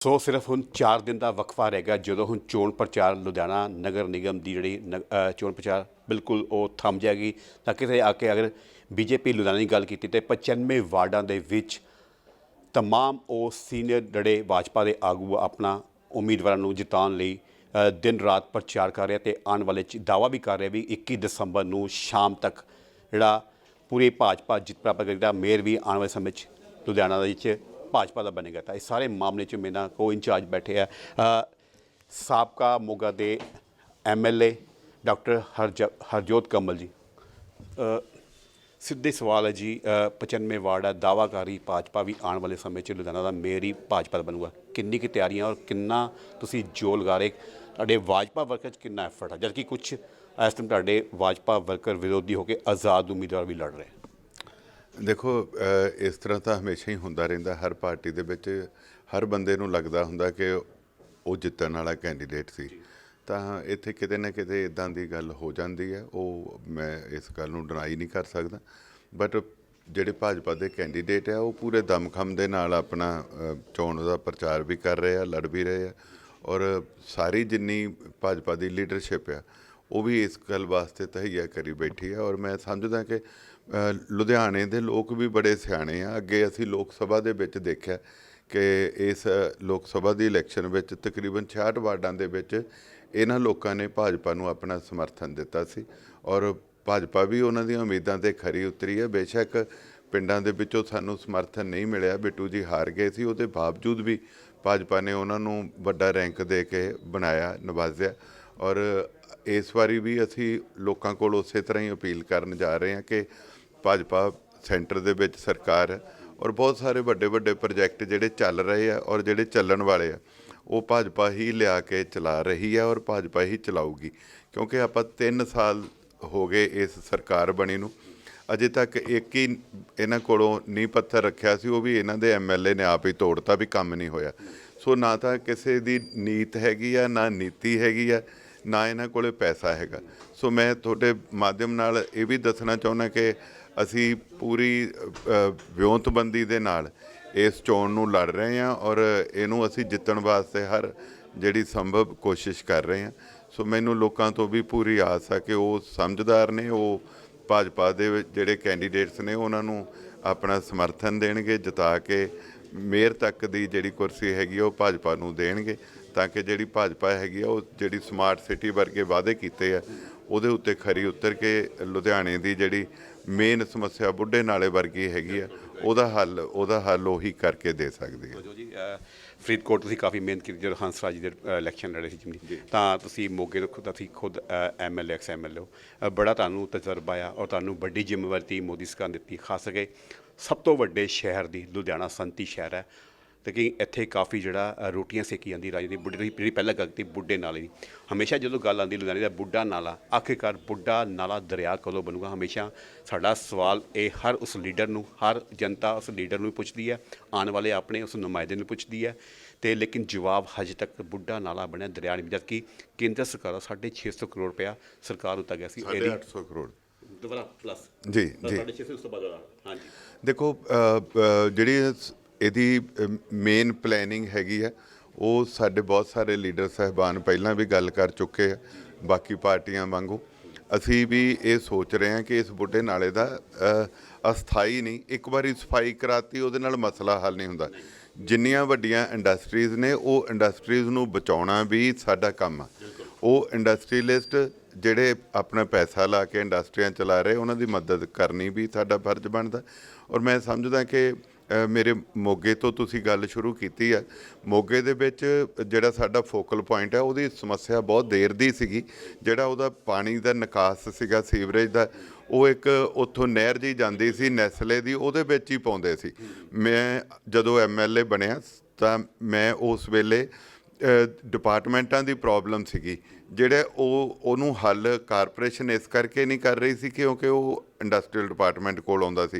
ਸੋ ਸਿਰਫ ਹੁਣ 4 ਦਿਨ ਦਾ ਵਕਫਾ ਰਹਿ ਗਿਆ, ਜਦੋਂ ਹੁਣ ਚੋਣ ਪ੍ਰਚਾਰ ਲੁਧਿਆਣਾ ਨਗਰ ਨਿਗਮ ਦੀ ਜਿਹੜੀ ਨ- ਚੋਣ ਪ੍ਰਚਾਰ ਬਿਲਕੁਲ ਉਹ ਥੰਮ ਜਾਏਗੀ। ਤਾਂ ਕਿਤੇ ਆ ਕੇ ਅਗਰ ਬੀਜੇਪੀ ਲੁਧਿਆਣਾ ਦੀ ਗੱਲ ਕੀਤੀ ਤੇ 95 ਵਾਰਡਾਂ ਦੇ ਵਿੱਚ ਤਮਾਮ ਉਹ ਸੀਨੀਅਰ ਜਿਹੜੇ ਭਾਜਪਾ ਦੇ ਆਗੂ ਆਪਣਾ ਉਮੀਦਵਾਰਾਂ ਨੂੰ ਜਿਤਾਉਣ ਲਈ ਦਿਨ ਰਾਤ ਪ੍ਰਚਾਰ ਕਰ ਰਿਹਾ ਤੇ ਆਉਣ ਵਾਲੇ ਚ ਦਾਵਾ ਵੀ ਕਰ ਰਿਹਾ ਵੀ 21 ਦਸੰਬਰ ਨੂੰ ਸ਼ਾਮ ਤੱਕ ਜਿਹੜਾ ਪੂਰੀ ਭਾਜਪਾ ਜਿੱਤ ਪ੍ਰਾਪਤ ਕਰੇਗਾ। ਮੇਅਰ ਵੀ ਆਉਣ ਵਾਲੇ ਸਮੇਂ 'ਚ ਲੁਧਿਆਣਾ ਦੇ ਵਿੱਚ ਭਾਜਪਾ ਦਾ ਬਣੇਗਾ ਤਾਂ ਇਸ ਸਾਰੇ ਮਾਮਲੇ 'ਚ ਮੇਰੇ ਨਾਲ ਕੋ ਇੰਚਾਰਜ ਬੈਠੇ ਆ। ਸਾਬਕਾ ਮੋਗਾ ਦੇ ਐਮਐਲਏ ਡਾਕਟਰ ਹਰਜ ਹਰਜੋਤ ਕਮਲ ਜੀ। ਸਿੱਧੇ ਸਵਾਲ ਹੈ ਜੀ ਅ, 95 ਵਾਰਡ ਹੈ ਰਹੀ ਭਾਜਪਾ ਵੀ ਆਉਣ ਵਾਲੇ ਸਮੇਂ 'ਚ ਲੁਧਿਆਣਾ ਦਾ ਮੇਰੀ ਭਾਜਪਾ ਦਾ ਬਣੂਗਾ। ਕਿੰਨੀ ਕੀ ਤਿਆਰੀਆਂ ਔਰ ਕਿੰਨਾ ਤੁਸੀਂ ਜੋ ਲਗਾ ਰਹੇ? ਤੁਹਾਡੇ ਭਾਜਪਾ ਵਰਕਰ 'ਚ ਕਿੰਨਾ ਐਫਰਟ ਹੈ ਜਦਕਿ ਕੁਝ ਇਸ ਟਾਈਮ ਤੁਹਾਡੇ ਭਾਜਪਾ ਵਰਕਰ ਵਿਰੋਧੀ ਹੋ ਕੇ ਆਜ਼ਾਦ ਉਮੀਦਵਾਰ ਵੀ ਲੜ ਰਹੇ। ਦੇਖੋ ਇਸ ਤਰ੍ਹਾਂ ਤਾਂ ਹਮੇਸ਼ਾ ਹੀ ਹੁੰਦਾ ਰਹਿੰਦਾ ਹਰ ਪਾਰਟੀ ਦੇ ਵਿੱਚ ਹਰ ਬੰਦੇ ਨੂੰ ਲੱਗਦਾ ਹੁੰਦਾ ਕਿ ਉਹ ਜਿੱਤਣ ਵਾਲਾ ਕੈਂਡੀਡੇਟ ਸੀ। ਤਾਂ ਇੱਥੇ ਕਿਤੇ ਨਾ ਕਿਤੇ ਇਦਾਂ ਦੀ ਗੱਲ ਹੋ ਜਾਂਦੀ ਹੈ। ਉਹ ਮੈਂ ਇਸ ਗੱਲ ਨੂੰ ਡਿਨਾਈ ਨਹੀਂ ਕਰ ਸਕਦਾ। ਬਟ ਜਿਹੜੇ ਭਾਜਪਾ ਦੇ ਕੈਂਡੀਡੇਟ ਆ ਉਹ ਪੂਰੇ ਦਮਖਮ ਦੇ ਨਾਲ ਆਪਣਾ ਚੋਣ ਦਾ ਪ੍ਰਚਾਰ ਵੀ ਕਰ ਰਹੇ ਆ ਲੜ ਵੀ ਰਹੇ ਆ। ਔਰ ਸਾਰੀ ਜਿੰਨੀ ਭਾਜਪਾ ਦੀ ਲੀਡਰਸ਼ਿਪ ਆ ਉਹ ਵੀ ਇਸ ਗੱਲ ਵਾਸਤੇ ਤਹਈਆ ਕਰੀ ਬੈਠੀ ਹੈ ਔਰ ਮੈਂ ਸਮਝਦਾ ਕਿ ਲੁਧਿਆਣੇ ਦੇ ਲੋਕ ਵੀ ਬੜੇ ਸਿਆਣੇ ਆ। ਅੱਗੇ ਅਸੀਂ ਲੋਕ ਸਭਾ ਦੇ ਵਿੱਚ ਦੇਖਿਆ ਕਿ ਇਸ ਲੋਕ ਸਭਾ ਦੀ ਇਲੈਕਸ਼ਨ ਵਿੱਚ ਤਕਰੀਬਨ 66 ਵਾਰਡਾਂ ਦੇ ਵਿੱਚ ਇਹਨਾਂ ਲੋਕਾਂ ਨੇ ਭਾਜਪਾ ਨੂੰ ਆਪਣਾ ਸਮਰਥਨ ਦਿੱਤਾ ਸੀ ਔਰ ਭਾਜਪਾ ਵੀ ਉਹਨਾਂ ਦੀਆਂ ਉਮੀਦਾਂ ਤੇ ਖਰੀ ਉਤਰੀ ਹੈ। ਬੇਸ਼ੱਕ ਪਿੰਡਾਂ ਦੇ ਵਿੱਚੋਂ ਸਾਨੂੰ ਸਮਰਥਨ ਨਹੀਂ ਮਿਲਿਆ, ਬਿੱਟੂ ਜੀ ਹਾਰ ਗਏ ਸੀ, ਉਹਦੇ ਬਾਵਜੂਦ ਵੀ ਭਾਜਪਾ ਨੇ ਉਹਨਾਂ ਨੂੰ ਵੱਡਾ ਰੈਂਕ ਦੇ ਕੇ ਬਣਾਇਆ, ਨਵਾਜ਼ਿਆ ਔਰ ਇਸ ਵਾਰੀ ਵੀ ਅਸੀਂ ਲੋਕਾਂ ਕੋਲ ਉਸੇ ਤਰ੍ਹਾਂ ਹੀ ਅਪੀਲ ਕਰਨ ਜਾ ਰਹੇ ਹਾਂ ਕਿ ਭਾਜਪਾ ਸੈਂਟਰ ਦੇ ਵਿੱਚ ਸਰਕਾਰ ਹੈ ਔਰ ਬਹੁਤ ਸਾਰੇ ਵੱਡੇ ਵੱਡੇ ਪ੍ਰੋਜੈਕਟ ਜਿਹੜੇ ਚੱਲ ਰਹੇ ਆ ਔਰ ਜਿਹੜੇ ਚੱਲਣ ਵਾਲੇ ਆ, ਉਹ ਭਾਜਪਾ ਹੀ ਲਿਆ ਕੇ ਚਲਾ ਰਹੀ ਹੈ ਔਰ ਭਾਜਪਾ ਹੀ ਚਲਾਊਗੀ। ਕਿਉਂਕਿ ਆਪਾਂ 3 ਸਾਲ ਹੋ ਗਏ ਇਸ ਸਰਕਾਰ ਬਣੀ ਨੂੰ। ਅਜੇ ਤੱਕ ਇੱਕ ਹੀ ਇਹਨਾਂ ਕੋਲੋਂ ਨੀਂਹ ਪੱਥਰ ਰੱਖਿਆ ਸੀ, ਉਹ ਵੀ ਇਹਨਾਂ ਦੇ ਐਮਐਲਏ ਨੇ ਆਪ ਹੀ ਤੋੜਤਾ ਵੀ ਕੰਮ ਨਹੀਂ ਹੋਇਆ। ਸੋ ਨਾ ਤਾਂ ਕਿਸੇ ਦੀ ਨੀਤ ਹੈਗੀ ਆ, ਨਾ ਨੀਤੀ ਹੈਗੀ ਆ, ਨਾ ਇਹਨਾਂ ਕੋਲੇ ਪੈਸਾ ਹੈਗਾ। ਸੋ ਮੈਂ ਤੁਹਾਡੇ ਮਾਧਿਅਮ ਨਾਲ ਇਹ ਵੀ ਦੱਸਣਾ ਚਾਹੁੰਦਾ ਕਿ ਅਸੀਂ ਪੂਰੀ ਵਿਉਂਤਬੰਦੀ ਦੇ ਨਾਲ ਇਸ ਚੋਣ ਨੂੰ ਲੜ ਰਹੇ ਹਾਂ ਔਰ ਇਹਨੂੰ ਅਸੀਂ ਜਿੱਤਣ ਵਾਸਤੇ ਹਰ ਜਿਹੜੀ ਸੰਭਵ ਕੋਸ਼ਿਸ਼ ਕਰ ਰਹੇ ਹਾਂ। ਸੋ ਮੈਨੂੰ ਲੋਕਾਂ ਤੋਂ ਵੀ ਪੂਰੀ ਆਸ ਆ ਕਿ ਉਹ ਸਮਝਦਾਰ ਨੇ ਉਹ ਭਾਜਪਾ ਦੇ ਜਿਹੜੇ ਕੈਂਡੀਡੇਟਸ ਨੇ ਉਹਨਾਂ ਨੂੰ ਆਪਣਾ ਸਮਰਥਨ ਦੇਣਗੇ ਜਿਤਾ ਕੇ ਮੇਅਰ ਤੱਕ ਦੀ ਜਿਹੜੀ ਕੁਰਸੀ ਹੈਗੀ ਆ, ਉਹ ਭਾਜਪਾ ਨੂੰ ਦੇਣਗੇ ਤਾਂ ਕਿ ਜਿਹੜੀ ਭਾਜਪਾ ਹੈਗੀ ਆ ਉਹ ਜਿਹੜੀ ਸਮਾਰਟ ਸਿਟੀ ਵਰਗੇ ਵਾਅਦੇ ਕੀਤੇ ਆ ਉਹਦੇ ਉੱਤੇ ਖਰੀ ਉਤਰ ਕੇ ਲੁਧਿਆਣੇ ਦੀ ਜਿਹੜੀ ਮੇਨ ਸਮੱਸਿਆ ਬੁੱਢੇ ਨਾਲੇ ਵਰਗੀ ਹੈਗੀ ਆ ਉਹਦਾ ਹੱਲ ਉਹਦਾ ਹੱਲ ਉਹੀ ਕਰਕੇ ਦੇ ਸਕਦੀ ਹੈ। ਜੋ ਫਰੀਦਕੋਟ ਤੁਸੀਂ ਕਾਫੀ ਮਿਹਨਤ ਕੀਤੀ ਜਦੋਂ ਹੰਸਰਾਜ ਜੀ ਦੇ ਇਲੈਕਸ਼ਨ ਲੜੇ ਸੀ ਜਿਮਨੀ ਤਾਂ ਤੁਸੀਂ ਮੋਗੇ ਤੋਂ ਖੁਦ ਅਸੀਂ ਖੁਦ ਐਮਐਲਏ ਐਕਸ ਐਮਐਲਏ ਬੜਾ ਤੁਹਾਨੂੰ ਤਜਰਬਾ ਆ ਔਰ ਤੁਹਾਨੂੰ ਵੱਡੀ ਜ਼ਿੰਮੇਵਾਰੀ ਮੋਦੀ ਸਰਕਾਰ ਨੇ ਦਿੱਤੀ। ਖਾਸ ਕਰਕੇ ਸਭ ਤੋਂ ਵੱਡੇ ਸ਼ਹਿਰ ਦੀ ਲੁਧਿਆਣਾ ਸੰਤੀ ਸ਼ਹਿਰ ਹੈ। ਤੇ ਕਿ ਇੱਥੇ ਕਾਫੀ ਜਿਹੜਾ ਰੋਟੀਆਂ ਸੇਕੀ ਜਾਂਦੀ ਰਾਜ ਦੀ ਬੁੱਢੇ ਦੀ ਜਿਹੜੀ ਪਹਿਲਾਂ ਗੱਲ ਕੀਤੀ ਬੁੱਢੇ ਨਾਲੇ ਦੀ। ਹਮੇਸ਼ਾ ਜਦੋਂ ਗੱਲ ਆਉਂਦੀ ਲੁਧਿਆਣੇ ਦਾ ਬੁੱਢਾ ਨਾਲਾ ਆਖਿਰਕਾਰ ਬੁੱਢਾ ਨਾਲਾ ਦਰਿਆ ਕਦੋਂ ਬਣੂਗਾ? ਹਮੇਸ਼ਾ ਸਾਡਾ ਸਵਾਲ ਇਹ ਹਰ ਉਸ ਲੀਡਰ ਨੂੰ ਹਰ ਜਨਤਾ ਉਸ ਲੀਡਰ ਨੂੰ ਪੁੱਛਦੀ ਹੈ ਆਉਣ ਵਾਲੇ ਆਪਣੇ ਉਸ ਨੁਮਾਇੰਦੇ ਨੂੰ ਪੁੱਛਦੀ ਹੈ। ਤੇ ਲੇਕਿਨ ਜਵਾਬ ਹਜੇ ਤੱਕ ਬੁੱਢਾ ਨਾਲਾ ਬਣਿਆ ਦਰਿਆ ਨਹੀਂ ਜਦਕਿ ਕੇਂਦਰ ਸਰਕਾਰ ਦਾ 650 ਕਰੋੜ ਰੁਪਇਆ ਸਰਕਾਰ ਉੱਤੇ ਗਿਆ ਸੀ 850 ਕਰੋੜ। ਦੁਬਾਰਾ ਪਲੱਸ ਜੀ ਜੀ। 650 ਉਸ ਤੋਂ ਬਾਅਦ ਹਾਂਜੀ। ਦੇਖੋ ਜਿਹੜੀ ਇਹਦੀ ਮੇਨ ਪਲੈਨਿੰਗ ਹੈਗੀ ਹੈ। ਉਹ ਸਾਡੇ ਬਹੁਤ ਸਾਰੇ ਲੀਡਰ ਸਹਿਬਾਨ ਪਹਿਲਾਂ ਵੀ ਗੱਲ ਕਰ ਚੁੱਕੇ ਆ, ਬਾਕੀ ਪਾਰਟੀਆਂ ਵਾਂਗੂ। ਅਸੀਂ ਵੀ ਇਹ ਸੋਚ ਰਹੇ ਹਾਂ ਕਿ ਇਸ ਬੁੱਢੇ ਨਾਲੇ ਦਾ ਅਸਥਾਈ ਨਹੀਂ, ਇੱਕ ਵਾਰੀ ਸਫ਼ਾਈ ਕਰਾਤੀ, ਉਹਦੇ ਨਾਲ ਮਸਲਾ ਹੱਲ ਨਹੀਂ ਹੁੰਦਾ। ਜਿੰਨੀਆਂ ਵੱਡੀਆਂ ਇੰਡਸਟਰੀਜ਼ ਨੇ, ਉਹ ਇੰਡਸਟਰੀਜ਼ ਨੂੰ ਬਚਾਉਣਾ ਵੀ ਸਾਡਾ ਕੰਮ ਆ। ਉਹ ਇੰਡਸਟਰੀਲਿਸਟ ਜਿਹੜੇ ਆਪਣਾ ਪੈਸਾ ਲਾ ਕੇ ਇੰਡਸਟਰੀਆਂ ਚਲਾ ਰਹੇ, ਉਹਨਾਂ ਦੀ ਮਦਦ ਕਰਨੀ ਵੀ ਸਾਡਾ ਫਰਜ਼ ਬਣਦਾ। ਔਰ ਮੈਂ ਸਮਝਦਾ ਕਿ ਮੇਰੇ ਮੋਗੇ ਤੋਂ ਤੁਸੀਂ ਗੱਲ ਸ਼ੁਰੂ ਕੀਤੀ ਆ। ਮੋਗੇ ਦੇ ਵਿੱਚ ਜਿਹੜਾ ਸਾਡਾ ਫੋਕਲ ਪੁਆਇੰਟ ਹੈ ਉਹਦੀ ਸਮੱਸਿਆ ਬਹੁਤ ਦੇਰ ਦੀ ਸੀਗੀ। ਜਿਹੜਾ ਉਹਦਾ ਪਾਣੀ ਦਾ ਨਿਕਾਸ ਸੀਗਾ, ਸੀਵਰੇਜ ਦਾ, ਉਹ ਇੱਕ ਉੱਥੋਂ ਨਹਿਰ ਜੀ ਜਾਂਦੀ ਸੀ, ਨੈਸਲੇ ਦੀ, ਉਹਦੇ ਵਿੱਚ ਹੀ ਪਾਉਂਦੇ ਸੀ। ਮੈਂ ਜਦੋਂ ਐਮਐਲਏ ਬਣਿਆ, ਤਾਂ ਮੈਂ ਉਸ ਵੇਲੇ ਡਿਪਾਰਟਮੈਂਟਾਂ ਦੀ ਪ੍ਰੋਬਲਮ ਸੀਗੀ। ਜਿਹੜੇ ਉਹ, ਉਹਨੂੰ ਹੱਲ ਕਾਰਪੋਰੇਸ਼ਨ ਇਸ ਕਰਕੇ ਨਹੀਂ ਕਰ ਰਹੀ ਸੀ ਕਿਉਂਕਿ ਉਹ ਇੰਡਸਟਰੀਅਲ ਡਿਪਾਰਟਮੈਂਟ ਕੋਲ ਆਉਂਦਾ ਸੀ।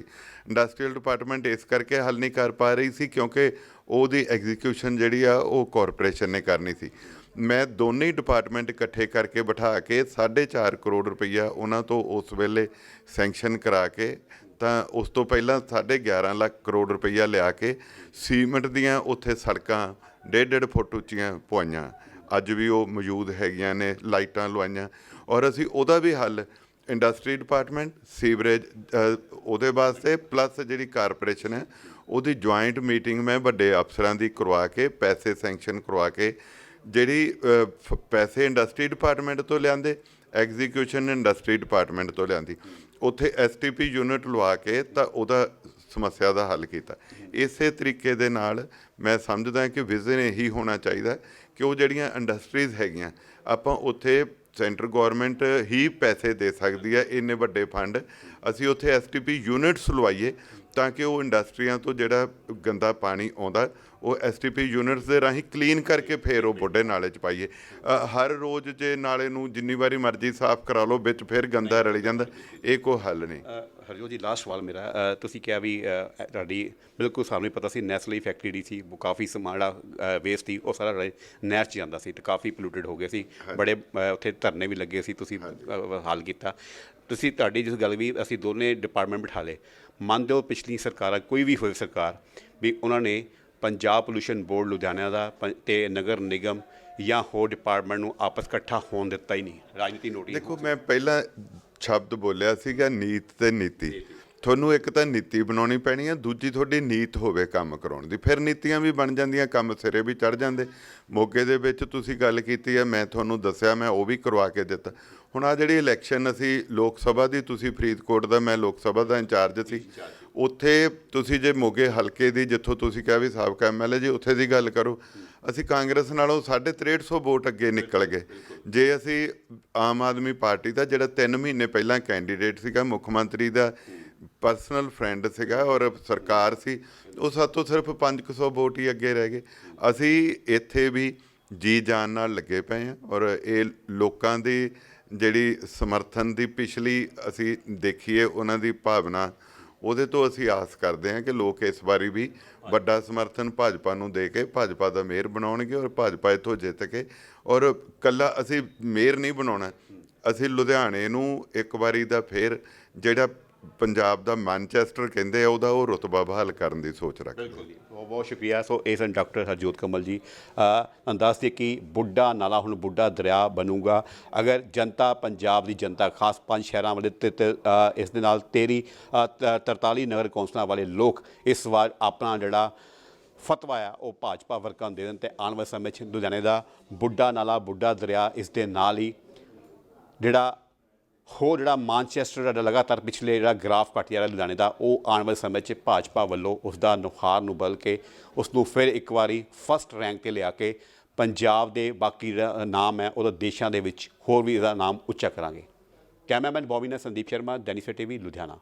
ਇੰਡਸਟਰੀਅਲ ਡਿਪਾਰਟਮੈਂਟ ਇਸ ਕਰਕੇ ਹੱਲ ਨਹੀਂ ਕਰ ਪਾ ਰਹੀ ਸੀ ਕਿਉਂਕਿ ਉਹਦੀ ਐਗਜ਼ੀਕਿਊਸ਼ਨ ਜਿਹੜੀ ਆ, ਉਹ ਕਾਰਪੋਰੇਸ਼ਨ ਨੇ ਕਰਨੀ ਸੀ। ਮੈਂ ਦੋਨੇ ਡਿਪਾਰਟਮੈਂਟ ਇਕੱਠੇ ਕਰਕੇ ਬਿਠਾ ਕੇ 4.5 ਕਰੋੜ ਰੁਪਈਆ ਉਹਨਾਂ ਤੋਂ ਉਸ ਵੇਲੇ ਸੈਂਕਸ਼ਨ ਕਰਾ ਕੇ ਤਾਂ ਉਸ ਤੋਂ ਪਹਿਲਾਂ 11.5 ਲੱਖ ਕਰੋੜ ਰੁਪਈਆ ਲਿਆ ਕੇ ਸੀਮੈਂਟ ਦੀਆਂ ਉੱਥੇ ਸੜਕਾਂ ਡੇਢ ਡੇਢ ਫੁੱਟ ਉੱਚੀਆਂ ਪਵਾਈਆਂ। ਅੱਜ ਵੀ ਉਹ ਮੌਜੂਦ ਹੈਗੀਆਂ ਨੇ, ਲਾਈਟਾਂ ਲਵਾਈਆਂ। ਔਰ ਅਸੀਂ ਉਹਦਾ ਵੀ ਹੱਲ ਇੰਡਸਟਰੀ ਡਿਪਾਰਟਮੈਂਟ, ਸੀਵਰੇਜ ਉਹਦੇ ਵਾਸਤੇ ਪਲੱਸ ਜਿਹੜੀ ਕਾਰਪੋਰੇਸ਼ਨ ਹੈ, ਉਹਦੀ ਜੁਆਇੰਟ ਮੀਟਿੰਗ ਮੈਂ ਵੱਡੇ ਅਫਸਰਾਂ ਦੀ ਕਰਵਾ ਕੇ, ਪੈਸੇ ਸੈਂਕਸ਼ਨ ਕਰਵਾ ਕੇ, ਜਿਹੜੀ ਪੈਸੇ ਇੰਡਸਟਰੀ ਡਿਪਾਰਟਮੈਂਟ ਤੋਂ ਲਿਆਂਦੇ, ਐਗਜ਼ੀਕਿਊਸ਼ਨ ਇੰਡਸਟਰੀ ਡਿਪਾਰਟਮੈਂਟ ਤੋਂ ਲਿਆਂਦੀ। ਉੱਥੇ ਐਸਟੀਪੀ ਯੂਨਿਟ ਲਵਾ ਕੇ ਤਾਂ ਉਹਦਾ ਸਮੱਸਿਆ ਦਾ ਹੱਲ ਕੀਤਾ। ਇਸੇ ਤਰੀਕੇ ਦੇ ਨਾਲ ਮੈਂ ਸਮਝਦਾ ਕਿ ਵਿਜ਼ਨ ਇਹੀ ਹੋਣਾ ਚਾਹੀਦਾ ਕਿ ਉਹ ਜਿਹੜੀਆਂ ਇੰਡਸਟਰੀਜ਼ ਹੈਗੀਆਂ, ਆਪਾਂ ਉੱਥੇ ਸੈਂਟਰ ਗਵਰਨਮੈਂਟ ਹੀ ਪੈਸੇ ਦੇ ਸਕਦੀ ਹੈ, ਇੰਨੇ ਵੱਡੇ ਫੰਡ ਅਸੀਂ ਉੱਥੇ ਐਸਟੀਪੀ ਯੂਨਿਟਸ ਲਵਾਈਏ ਤਾਂ ਕਿ ਉਹ ਇੰਡਸਟਰੀਆਂ ਤੋਂ ਜਿਹੜਾ ਗੰਦਾ ਪਾਣੀ ਆਉਂਦਾ ਉਹ ਐਸਟੀਪੀ ਯੂਨਿਟਸ ਦੇ ਰਾਹੀਂ ਕਲੀਨ ਕਰਕੇ ਫੇਰ ਉਹ ਬੁੱਢੇ ਨਾਲੇ 'ਚ ਪਾਈਏ। ਅ, ਹਰ ਰੋਜ਼ ਜੇ ਨਾਲੇ ਨੂੰ ਜਿੰਨੀ ਵਾਰੀ ਮਰਜ਼ੀ ਸਾਫ਼ ਕਰਾ ਲਓ ਵਿੱਚ ਫਿਰ ਗੰਦਾ ਰਲੀ ਜਾਂਦਾ ਇਹ ਕੋਈ ਹੱਲ ਨਹੀਂ। ਅ, ਹਰਜੋਤ ਜੀ ਲਾਸਟ ਸਵਾਲ ਮੇਰਾ ਅ, ਤੁਸੀਂ ਕਿਹਾ ਵੀ ਅ, ਤੁਹਾਡੀ ਬਿਲਕੁਲ ਸਾਨੂੰ ਪਤਾ ਸੀ ਨੈਸਲੀ ਫੈਕਟਰੀ ਦੀ ਸੀ ਉਹ ਕਾਫੀ ਸਮਾਨ ਜਿਹੜਾ ਵੇਸਟ ਸੀ ਉਹ ਸਾਰਾ ਰ- ਨਹਿਰ 'ਚ ਜਾਂਦਾ ਸੀ ਤੇ ਕਾਫੀ ਪੋਲੂਟਡ ਹੋ ਗਏ ਸੀ। ਬੜੇ ਅ, ਉੱਥੇ ਧਰਨੇ ਵੀ ਲੱਗੇ ਸੀ ਤੁਸੀਂ ਅ, ਹੱਲ ਕੀਤਾ। ਤੁਸੀਂ ਤੁਹਾਡੀ ਜਿਸ ਗੱਲ ਵੀ ਅਸੀਂ ਦੋਨੇ ਡਿਪਾਰਟਮੈਂਟ ਬਿਠਾ ਲਏ ਮੰਨਦੇ ਹੋ ਪਿਛਲੀ ਸਰਕਾਰਾਂ ਕੋਈ ਵੀ ਹੋਵੇ ਸਰਕਾਰ ਵੀ ਉਹਨਾਂ ਨੇ ਪੰਜਾਬ ਪੋਲੂਸ਼ਨ ਬੋਰਡ ਲੁਧਿਆਣਾ ਦਾ ਪੰ- ਤੇ ਨਗਰ ਨਿਗਮ ਜਾਂ ਹੋਰ ਡਿਪਾਰਟਮੈਂਟ ਨੂੰ ਆਪਸ ਇਕੱਠਾ ਹੋਣ ਦਿੱਤਾ ਹੀ ਨਹੀਂ। ਰਾਜਨੀਤੀ ਨੋਟੀ ਦੇਖੋ ਮੈਂ ਪਹਿਲਾਂ ਸ਼ਬਦ ਬੋਲਿਆ ਸੀਗਾ ਨੀਤ ਤੇ ਨੀਤੀ। ਤੁਹਾਨੂੰ ਇੱਕ ਤਾਂ ਨੀਤੀ ਬਣਾਉਣੀ ਪੈਣੀ ਹੈ ਦੂਜੀ ਤੁਹਾਡੀ ਨੀਤ ਹੋਵੇ ਕੰਮ ਕਰਾਉਣ ਦੀ। ਫਿਰ ਨੀਤੀਆਂ ਵੀ ਬਣ ਜਾਂਦੀਆਂ ਕੰਮ ਸਿਰੇ ਵੀ ਚੜ ਜਾਂਦੇ। ਮੋਗੇ ਦੇ ਵਿੱਚ ਤੁਸੀਂ ਗੱਲ ਕੀਤੀ ਹੈ ਮੈਂ ਤੁਹਾਨੂੰ ਦੱਸਿਆ ਮੈਂ ਉਹ ਵੀ ਕਰਵਾ ਕੇ ਦਿੱਤਾ। ਹੁਣ ਆ ਜਿਹੜੀ ਇਲੈਕਸ਼ਨ ਅਸੀਂ ਲੋਕ ਸਭਾ ਦੀ ਤੁਸੀਂ ਫਰੀਦਕੋਟ ਦਾ ਮੈਂ ਲੋਕ ਸਭਾ ਦਾ ਇੰਚਾਰਜ ਸੀ। ਉੱਥੇ ਤੁਸੀਂ ਜੇ ਮੋਗੇ ਹਲਕੇ ਦੀ, ਜਿੱਥੋਂ ਤੁਸੀਂ ਕਿਹਾ ਵੀ ਸਾਬਕਾ ਐਮਐਲਏ ਜੀ, ਉੱਥੇ ਦੀ ਗੱਲ ਕਰੋ। ਅਸੀਂ ਕਾਂਗਰਸ ਨਾਲੋਂ 6350 ਵੋਟ ਅੱਗੇ ਨਿਕਲ ਗਏ। ਜੇ ਅਸੀਂ ਆਮ ਆਦਮੀ ਪਾਰਟੀ ਦਾ ਜਿਹੜਾ 3 ਮਹੀਨੇ ਪਹਿਲਾਂ ਕੈਂਡੀਡੇਟ ਸੀਗਾ, ਮੁੱਖ ਮੰਤਰੀ ਦਾ ਪਰਸਨਲ ਫਰੈਂਡ ਸੀਗਾ ਔਰ ਸਰਕਾਰ ਸੀ, ਉਹ ਸਾਤੋਂ ਸਿਰਫ 500 ਵੋਟ ਹੀ ਅੱਗੇ ਰਹਿ ਗਏ। ਅਸੀਂ ਇੱਥੇ ਵੀ ਜੀ ਜਾਨ ਨਾਲ ਲੱਗੇ ਪਏ ਹਾਂ ਔਰ ਇਹ ਲੋਕਾਂ ਦੀ ਜਿਹੜੀ ਸਮਰਥਨ ਦੀ ਪਿਛਲੀ ਅਸੀਂ ਦੇਖੀਏ, ਉਹਨਾਂ ਦੀ ਭਾਵਨਾ ਉਹਦੇ ਤੋਂ ਅਸੀਂ ਆਸ ਕਰਦੇ ਹਾਂ ਕਿ ਲੋਕ ਇਸ ਵਾਰੀ ਵੀ ਵੱਡਾ ਸਮਰਥਨ ਭਾਜਪਾ ਨੂੰ ਦੇ ਕੇ ਭਾਜਪਾ ਦਾ ਮੇਅਰ ਬਣਾਉਣਗੇ ਔਰ ਭਾਜਪਾ ਇੱਥੋਂ ਜਿੱਤ ਕੇ ਔਰ ਕੱਲਾ ਅਸੀਂ ਮੇਅਰ ਨਹੀਂ ਬਣਾਉਣਾ, ਅਸੀਂ ਲੁਧਿਆਣੇ ਨੂੰ ਇੱਕ ਵਾਰੀ ਦਾ ਫੇਰ ਜਿਹੜਾ ਪੰਜਾਬ ਦਾ ਮੈਨਚੈਸਟਰ ਕਹਿੰਦੇ ਆ ਉਹਦਾ ਉਹ ਰੁਤਬਾ ਬਹਾਲ ਕਰਨ ਦੀ ਸੋਚ ਰੱਖਦੇ ਬਿਲਕੁਲ ਜੀ। ਬਹੁਤ ਬਹੁਤ ਸ਼ੁਕਰੀਆ। ਸੋ ਇਸ ਹਨ ਡਾਕਟਰ ਹਰਜੋਤ ਕਮਲ ਜੀ ਅ, ਦੱਸ ਦੇ ਕਿ ਬੁੱਢਾ ਨਾਲਾ ਹੁਣ ਬੁੱਢਾ ਦਰਿਆ ਬਣੂਗਾ। ਅਗਰ ਜਨਤਾ ਪੰਜਾਬ ਦੀ ਜਨਤਾ ਖਾਸ ਪੰਜ ਸ਼ਹਿਰਾਂ ਵਾਲੇ ਤੇ ਤੇ, ਅ, ਇਸ ਦੇ ਨਾਲ ਤੇਰੀ ਅ, 43 ਨਗਰ ਕੌਂਸਲਾਂ ਵਾਲੇ ਲੋਕ ਇਸ ਵਾਰ ਆਪਣਾ ਜਿਹੜਾ ਫਤਵਾ ਆ ਉਹ ਭਾਜਪਾ ਵਰਕਾਂ ਨੂੰ ਦੇ ਦੇਣ ਤੇ ਆਉਣ ਵਾਲੇ ਸਮੇਂ 'ਚ ਲੁਧਿਆਣੇ ਦਾ ਬੁੱਢਾ ਨਾਲਾ ਬੁੱਢਾ ਦਰਿਆ ਇਸ ਦੇ ਨਾਲ ਹੀ ਜਿਹੜਾ ਹੋਰ ਜਿਹੜਾ ਮਾਨਚੈਸਟਰ ਦਾ ਲਗਾਤਾਰ ਪਿਛਲੇ ਜਿਹੜਾ ਗ੍ਰਾਫ ਘਟ ਜਾ ਰਿਹਾ ਲੁਧਿਆਣੇ ਦਾ, ਉਹ ਆਉਣ ਵਾਲੇ ਸਮੇਂ 'ਚ ਭਾਜਪਾ ਵੱਲੋਂ ਉਸ ਦਾ ਨੁਹਾਰ ਨੂੰ ਬਦਲ ਕੇ ਉਸ ਨੂੰ ਫਿਰ ਇੱਕ ਵਾਰੀ ਫਸਟ ਰੈਂਕ ਤੇ ਲਿਆ ਕੇ ਪੰਜਾਬ ਦੇ ਬਾਕੀ ਜਿਹੜਾ ਨਾਮ ਹੈ ਉਹਦਾ ਦੇਸ਼ਾਂ ਦੇ ਵਿੱਚ ਹੋਰ ਵੀ ਇਹਦਾ ਨਾਮ ਉੱਚਾ ਕਰਾਂਗੇ। ਕੈਮਰਾਮੈਨ ਬੋਬੀ ਨਾਲ ਸੰਦੀਪ ਸ਼ਰਮਾ ਡੈਨੀਸਰ ਟੀਵੀ ਲੁਧਿਆਣਾ।